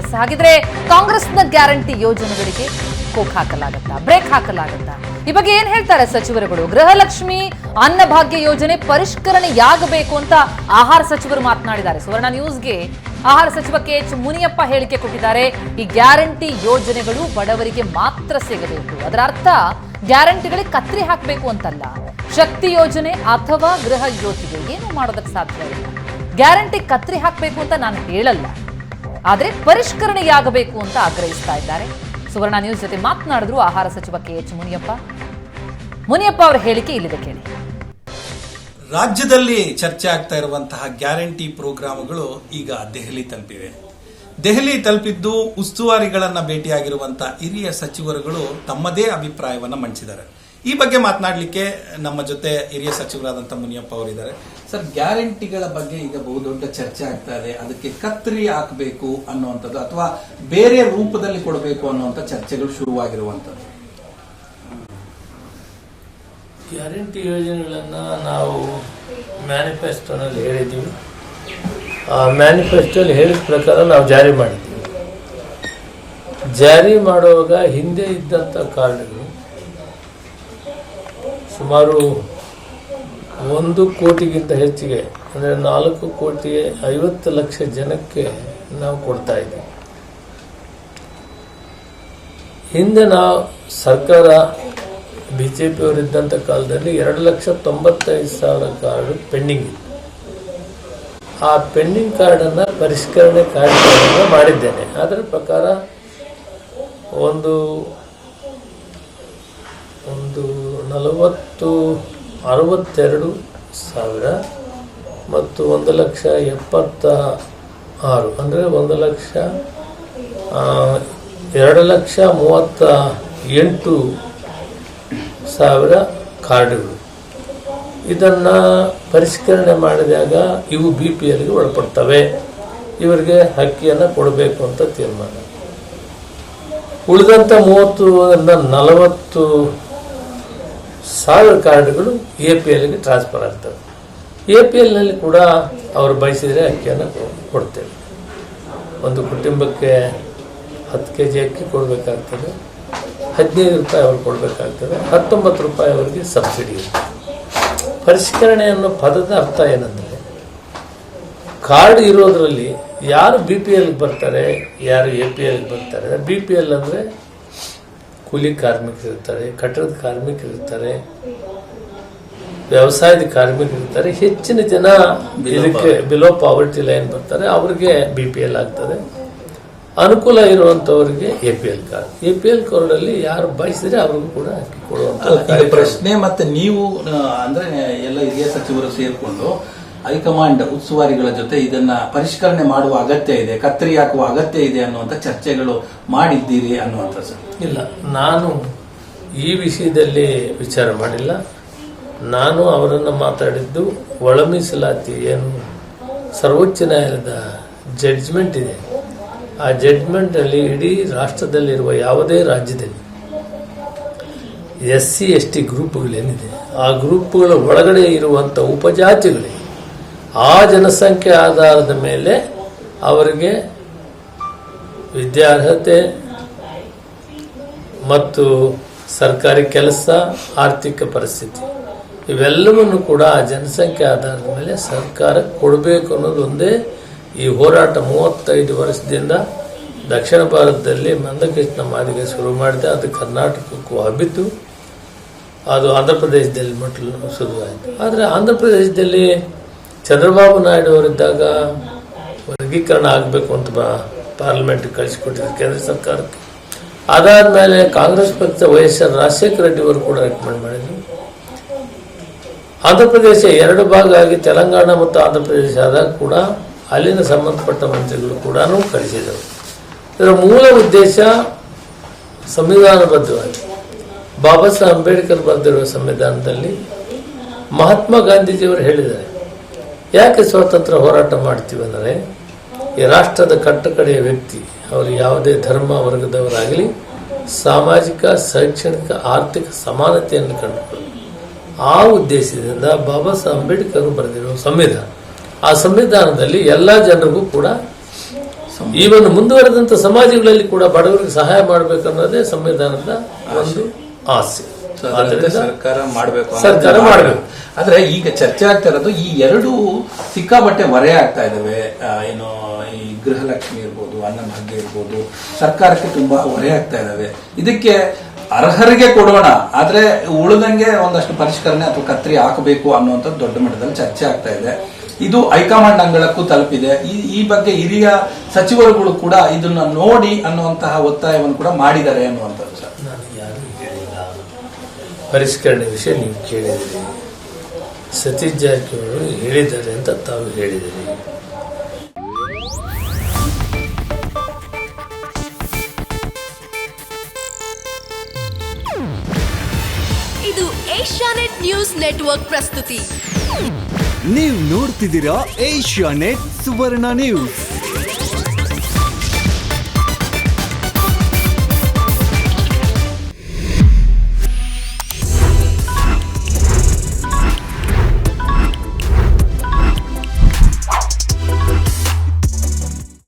S, ಹಾಗಿದ್ರೆ ಕಾಂಗ್ರೆಸ್ನ guarantee ಯೋಜನೆಗಳಿಗೆ ಕೋಕ್ ಹಾಕಲಾಗತ್ತಾ, ಬ್ರೇಕ್ ಹಾಕಲಾಗತ್ತಾ? ಈ ಬಗ್ಗೆ ಏನ್ ಹೇಳ್ತಾರೆ ಸಚಿವರುಗಳು? ಗೃಹಲಕ್ಷ್ಮಿ ಅನ್ನಭಾಗ್ಯ ಯೋಜನೆ ಪರಿಷ್ಕರಣೆಯಾಗಬೇಕು ಅಂತ ಆಹಾರ ಸಚಿವರು ಮಾತನಾಡಿದ್ದಾರೆ. ಸುವರ್ಣ ನ್ಯೂಸ್ಗೆ ಆಹಾರ ಸಚಿವ ಕೆ ಎಚ್ ಮುನಿಯಪ್ಪ ಹೇಳಿಕೆ ಕೊಟ್ಟಿದ್ದಾರೆ. ಈ ಗ್ಯಾರಂಟಿ ಯೋಜನೆಗಳು ಬಡವರಿಗೆ ಮಾತ್ರ ಸಿಗಬೇಕು. ಅದರ ಅರ್ಥ, ಗ್ಯಾರಂಟಿಗಳಿಗೆ ಕತ್ರಿ ಹಾಕಬೇಕು ಅಂತಲ್ಲ. ಶಕ್ತಿ ಯೋಜನೆ ಅಥವಾ ಗೃಹ ಯೋಜನೆ ಏನು ಮಾಡೋದಕ್ಕೆ ಸಾಧ್ಯ ಇಲ್ಲ. ಗ್ಯಾರಂಟಿ ಕತ್ರಿ ಹಾಕಬೇಕು ಅಂತ ನಾನು ಹೇಳಲ್ಲ. ಆದರೆ ಪರಿಷ್ಕರಣೆಯಾಗಬೇಕು ಅಂತ ಆಗ್ರಹಿಸ್ತಾ ಇದ್ದಾರೆ. ಸುವರ್ಣ ನ್ಯೂಸ್ ಜೊತೆ ಮಾತನಾಡಿದ್ರು ಆಹಾರ ಸಚಿವ ಕೆ ಎಚ್ ಮುನಿಯಪ್ಪ. ಮುನಿಯಪ್ಪ ಅವರ ಹೇಳಿಕೆ ಇಲ್ಲಿದೆ ಕೇಳಿ. ರಾಜ್ಯದಲ್ಲಿ ಚರ್ಚೆ ಆಗ್ತಾ ಇರುವಂತಹ ಗ್ಯಾರಂಟಿ ಪ್ರೋಗ್ರಾಮ್ಗಳು ಈಗ ದೆಹಲಿ ತಲುಪಿವೆ. ದೆಹಲಿ ತಲುಪಿದ್ದು ಉಸ್ತುವಾರಿಗಳನ್ನ ಭೇಟಿಯಾಗಿರುವಂತಹ ಹಿರಿಯ ಸಚಿವರುಗಳು ತಮ್ಮದೇ ಅಭಿಪ್ರಾಯವನ್ನ ಮಂಡಿಸಿದ್ದಾರೆ. ಈ ಬಗ್ಗೆ ಮಾತನಾಡಲಿಕ್ಕೆ ನಮ್ಮ ಜೊತೆ ಹಿರಿಯ ಸಚಿವರಾದಂಥ ಮುನಿಯಪ್ಪ ಅವರಿದ್ದಾರೆ. ಸರ್ ಗ್ಯಾರಂಟಿಗಳ ಬಗ್ಗೆ ಈಗ ಬಹುದೊಡ್ಡ ಚರ್ಚೆ ಆಗ್ತಾ ಇದೆ. ಅದಕ್ಕೆ ಕತ್ರಿ ಹಾಕಬೇಕು ಅನ್ನುವಂಥದ್ದು ಅಥವಾ ಬೇರೆ ರೂಪದಲ್ಲಿ ಕೊಡಬೇಕು ಅನ್ನುವಂಥ ಚರ್ಚೆಗಳು ಶುರುವಾಗಿರುವಂಥದ್ದು? ಗ್ಯಾರಂಟಿ ಯೋಜನೆಗಳನ್ನು ನಾವು ಮ್ಯಾನಿಫೆಸ್ಟೋನಲ್ಲಿ ಹೇಳಿದ್ದೀವಿ. ಆ ಮ್ಯಾನಿಫೆಸ್ಟೋಲ್ಲಿ ಹೇಳಿದ ಪ್ರಕಾರ ನಾವು ಜಾರಿ ಮಾಡಿದ್ದೀವಿ. ಜಾರಿ ಮಾಡುವಾಗ ಹಿಂದೆ ಇದ್ದಂಥ ಕಾರ್ಡ್ಗಳು ಸುಮಾರು ಒಂದು ಕೋಟಿಗಿಂತ ಹೆಚ್ಚಿಗೆ, ಅಂದರೆ ನಾಲ್ಕು ಕೋಟಿ ಐವತ್ತು ಲಕ್ಷ ಜನಕ್ಕೆ ನಾವು ಕೊಡ್ತಾ ಇದ್ದೀವಿ. ಹಿಂದೆ ನಾವು ಸರ್ಕಾರ ಬಿ ಜೆ ಪಿಯವರಿದ್ದಂಥ ಕಾಲದಲ್ಲಿ ಎರಡು ಲಕ್ಷ ತೊಂಬತ್ತೈದು ಸಾವಿರ ಕಾರ್ಡ್ ಪೆಂಡಿಂಗ್ ಇತ್ತು. ಆ ಪೆಂಡಿಂಗ್ ಕಾರ್ಡನ್ನು ಪರಿಷ್ಕರಣೆ ಕಾರ್ಯಕ್ರಮ ಮಾಡಿದ್ದೇನೆ. ಅದರ ಪ್ರಕಾರ ಒಂದು ಒಂದು ನಲವತ್ತು ಅರವತ್ತೆರಡು ಸಾವಿರ ಮತ್ತು ಒಂದು ಲಕ್ಷ ಎಪ್ಪತ್ತ ಆರು. ಅಂದರೆ ಒಂದು ಲಕ್ಷ ಎರಡು ಲಕ್ಷ ಮೂವತ್ತ ಎಂಟು ಸಾವಿರ ಕಾರ್ಡ್ಗಳು. ಇದನ್ನು ಪರಿಷ್ಕರಣೆ ಮಾಡಿದಾಗ ಇವು ಬಿ ಪಿ ಎಲ್ಗೆ ಒಳಪಡ್ತವೆ. ಇವರಿಗೆ ಅಕ್ಕಿಯನ್ನು ಕೊಡಬೇಕು ಅಂತ ತೀರ್ಮಾನ. ಉಳಿದಂಥ ಮೂವತ್ತು ನಲವತ್ತು ಸಾವಿರ ಕಾರ್ಡ್ಗಳು ಎ ಪಿ ಎಲ್ಗೆ ಟ್ರಾನ್ಸ್ಫರ್ ಆಗ್ತವೆ. ಎ ಪಿ ಎಲ್ನಲ್ಲಿ ಕೂಡ ಅವರು ಬಯಸಿದರೆ ಅಕ್ಕಿಯನ್ನು ಕೊಡ್ತೇವೆ. ಒಂದು ಕುಟುಂಬಕ್ಕೆ ಹತ್ತು ಕೆ ಜಿ ಅಕ್ಕಿ ಕೊಡಬೇಕಾಗ್ತದೆ, ಹದಿನೈದು ರೂಪಾಯಿ ಅವ್ರು ಕೊಡಬೇಕಾಗ್ತದೆ, ಹತ್ತೊಂಬತ್ತು ರೂಪಾಯಿ ಅವರಿಗೆ ಸಬ್ಸಿಡಿ ಇರುತ್ತೆ ಪರಿಷ್ಕರಣೆ ಅನ್ನೋ ಪದದ ಅರ್ಥ ಏನಂದರೆ, ಕಾರ್ಡ್ ಇರೋದ್ರಲ್ಲಿ ಯಾರು ಬಿ ಪಿ ಎಲ್ಗೆ ಬರ್ತಾರೆ, ಯಾರು ಎ ಪಿ ಎಲ್ಗೆ ಬರ್ತಾರೆ. ಬಿ ಪಿ ಎಲ್ ಅಂದರೆ ಕೂಲಿ ಕಾರ್ಮಿಕರಿರ್ತಾರೆ ಕಟ್ಟಡದ ಕಾರ್ಮಿಕರಿರ್ತಾರೆ ವ್ಯವಸಾಯದ ಕಾರ್ಮಿಕರಿರ್ತಾರೆ ಹೆಚ್ಚಿನ ಜನ ಇದಕ್ಕೆ ಬಿಲೋ ಪಾವರ್ಟಿ ಲೈನ್ ಬರ್ತಾರೆ ಅವ್ರಿಗೆ ಬಿ ಪಿ ಎಲ್ ಆಗ್ತದೆ. ಅನುಕೂಲ ಇರುವಂತವರಿಗೆ A P L card A P L ಕಾರ್ಡಲ್ಲಿ ಯಾರು ಬಯಸಿದ್ರೆ ಅವ್ರಿಗೂ ಕೂಡ ಹಾಕಿ ಕೊಡುವಂತ ಅಲ್ಲ, ಪ್ರಶ್ನೆ ಮತ್ತೆ ನೀವು ಅಂದ್ರೆ ಎಲ್ಲ ಹಿರಿಯ ಸಚಿವರು ಸೇರ್ಕೊಂಡು ಹೈಕಮಾಂಡ್ ಉಸ್ತುವಾರಿಗಳ ಜೊತೆ ಇದನ್ನ ಪರಿಷ್ಕರಣೆ ಮಾಡುವ ಅಗತ್ಯ ಇದೆ, ಕತ್ತರಿ ಹಾಕುವ ಅಗತ್ಯ ಇದೆ ಅನ್ನುವಂತ ಚರ್ಚೆಗಳು ಮಾಡಿದ್ದೀರಿ ಅನ್ನುವಂಥ ಇಲ್ಲ, ನಾನು ಈ ವಿಷಯದಲ್ಲಿ ವಿಚಾರ ಮಾಡಿಲ್ಲ. ನಾನು ಅವರನ್ನು ಮಾತಾಡಿದ್ದು ಒಳ ಮೀಸಲಾತಿ ಏನು ಸರ್ವೋಚ್ಚ ನ್ಯಾಯಾಲಯದ ಜಡ್ಜ್ಮೆಂಟ್ ಇದೆ. ಆ ಜಡ್ಜ್ಮೆಂಟಲ್ಲಿ ಇಡೀ ರಾಷ್ಟ್ರದಲ್ಲಿರುವ ಯಾವುದೇ ರಾಜ್ಯದಲ್ಲಿ ಎಸ್ ಸಿ ಎಸ್ ಟಿ ಗ್ರೂಪ್ಗಳೇನಿದೆ, ಆ ಗ್ರೂಪ್ಗಳ ಒಳಗಡೆ ಇರುವಂಥ ಉಪಜಾತಿಗಳಿಗೆ ಆ ಜನಸಂಖ್ಯೆ ಆಧಾರದ ಮೇಲೆ ಅವರಿಗೆ ವಿದ್ಯಾರ್ಹತೆ ಮತ್ತು ಸರ್ಕಾರಿ ಕೆಲಸ, ಆರ್ಥಿಕ ಪರಿಸ್ಥಿತಿ, ಇವೆಲ್ಲವನ್ನು ಕೂಡ ಆ ಜನಸಂಖ್ಯೆ ಆಧಾರದ ಮೇಲೆ ಸರ್ಕಾರ ಕೊಡಬೇಕು ಅನ್ನೋದು ಒಂದೇ ಈ ಹೋರಾಟ ಮೂವತ್ತೈದು ವರ್ಷದಿಂದ ದಕ್ಷಿಣ ಭಾರತದಲ್ಲಿ ಮಂದಕೃಷ್ಣ ಮಾದಿಗೆ ಶುರು ಮಾಡಿದೆ. ಅದು ಕರ್ನಾಟಕಕ್ಕೂ ಹಬ್ಬಿತು. ಅದು ಆಂಧ್ರ ಪ್ರದೇಶದಲ್ಲಿ ಮಟ್ಟಲು ಶುರುವಾಯಿತು. ಆದರೆ ಆಂಧ್ರ ಪ್ರದೇಶದಲ್ಲಿ ಚಂದ್ರಬಾಬು ನಾಯ್ಡು ಅವರಿದ್ದಾಗ ವರ್ಗೀಕರಣ ಆಗಬೇಕು ಅಂತ ಪಾರ್ಲಿಮೆಂಟ್ ಕಳಿಸಿಕೊಟ್ಟಿದ್ರು ಕೇಂದ್ರ ಸರ್ಕಾರಕ್ಕೆ. ಅದಾದ ಮೇಲೆ ಕಾಂಗ್ರೆಸ್ ಪಕ್ಷ ವೈಎಸ್ ಆರ್ ರಾಜಶೇಖರ ರೆಡ್ಡಿ ಅವರು ಕೂಡ ರೆಕಮೆಂಡ್ ಮಾಡಿದ್ರು. ಆಂಧ್ರ ಪ್ರದೇಶ ಎರಡು ಭಾಗ ಆಗಿ ತೆಲಂಗಾಣ ಮತ್ತು ಆಂಧ್ರ ಪ್ರದೇಶ ಆದಾಗ ಕೂಡ ಅಲ್ಲಿನ ಸಂಬಂಧಪಟ್ಟ ಮಂತ್ರಿಗಳು ಕೂಡ ಕಳಿಸಿದರು. ಇದರ ಮೂಲ ಉದ್ದೇಶ ಸಂವಿಧಾನಬದ್ಧವಾಗಿ. ಬಾಬಾ ಸಾಹೇಬ್ ಅಂಬೇಡ್ಕರ್ ಬರೆದಿರುವ ಸಂವಿಧಾನದಲ್ಲಿ ಮಹಾತ್ಮ ಗಾಂಧೀಜಿಯವರು ಹೇಳಿದ್ದಾರೆ. ಯಾಕೆ ಸ್ವಾತಂತ್ರ್ಯ ಹೋರಾಟ ಮಾಡ್ತೀವಂದರೆ ಈ ರಾಷ್ಟ್ರದ ಕಟ್ಟಕಡೆಯ ವ್ಯಕ್ತಿ, ಅವರು ಯಾವುದೇ ಧರ್ಮ ವರ್ಗದವರಾಗಲಿ, ಸಾಮಾಜಿಕ, ಶೈಕ್ಷಣಿಕ, ಆರ್ಥಿಕ ಸಮಾನತೆಯನ್ನು ಕಂಡುಕೊಳ್ಳಿ. ಆ ಉದ್ದೇಶದಿಂದ ಬಾಬಾ ಸಾಹೇಬ್ ಅಂಬೇಡ್ಕರ್ ಬರೆದಿರುವ ಸಂವಿಧಾನ. ಆ ಸಂವಿಧಾನದಲ್ಲಿ ಎಲ್ಲ ಜನರಿಗೂ ಕೂಡ ಈವನ್ ಮುಂದುವರೆದಂತ ಸಮಾಜಗಳಲ್ಲಿ ಕೂಡ ಬಡವರಿಗೆ ಸಹಾಯ ಮಾಡಬೇಕನ್ನೋದೇ ಸಂವಿಧಾನದ ಒಂದು ಆಸೆ. ಸರ್ಕಾರ ಮಾಡಬೇಕು ಸರ್ಕಾರ ಮಾಡಬೇಕು. ಆದ್ರೆ ಈಗ ಚರ್ಚೆ ಆಗ್ತಾ ಇರೋದು ಈ ಎರಡು ಸಿಕ್ಕಾಪಟ್ಟೆ ಮರೆ ಆಗ್ತಾ ಇದಾವೆ. ಏನು ಈ ಗೃಹಲಕ್ಷ್ಮಿ ಇರ್ಬೋದು ಅನ್ನಭಾಗ್ಯ ಇರ್ಬೋದು ಸರ್ಕಾರಕ್ಕೆ ತುಂಬಾ ಹೊರೆ ಆಗ್ತಾ ಇದಾವೆ. ಇದಕ್ಕೆ ಅರ್ಹರಿಗೆ ಕೊಡೋಣ. ಆದ್ರೆ ಉಳಿದಂಗೆ ಒಂದಷ್ಟು ಪರಿಷ್ಕರಣೆ ಅಥವಾ ಕತ್ರಿ ಹಾಕಬೇಕು ಅನ್ನುವಂಥದ್ದು ದೊಡ್ಡ ಮಟ್ಟದಲ್ಲಿ ಚರ್ಚೆ ಆಗ್ತಾ ಇದೆ. ಇದು ಹೈಕಮಾಂಡ್ ಅಂಗಳಕ್ಕೂ ತಲುಪಿದೆ. ಈ ಈ ಬಗ್ಗೆ ಹಿರಿಯ ಸಚಿವರುಗಳು ಕೂಡ ಇದನ್ನ ನೋಡಿ ಅನ್ನುವಂತಹ ಒತ್ತಾಯವನ್ನು ಕೂಡ ಮಾಡಿದ್ದಾರೆ ಅನ್ನುವಂಥದ್ದು ಸರ್. ಪರಿಷ್ಕರಣೆ ವಿಷಯ ನೀವು ಕೇಳಿದಿರಿ. ಸತೀಶ್ ಜಾರಕಿಹೊಳಿ ಹೇಳಿದ್ದಾರೆ ಅಂತ ತಾವು ಹೇಳಿದಿರಿ. ಇದು ಏಷ್ಯಾನೆಟ್ ನ್ಯೂಸ್ ನೆಟ್ವರ್ಕ್ ಪ್ರಸ್ತುತಿ. ನೀವು ನೋಡ್ತಿದ್ದೀರಾ ಏಷ್ಯಾ ನೆಟ್ ಸುವರ್ಣ ನ್ಯೂಸ್.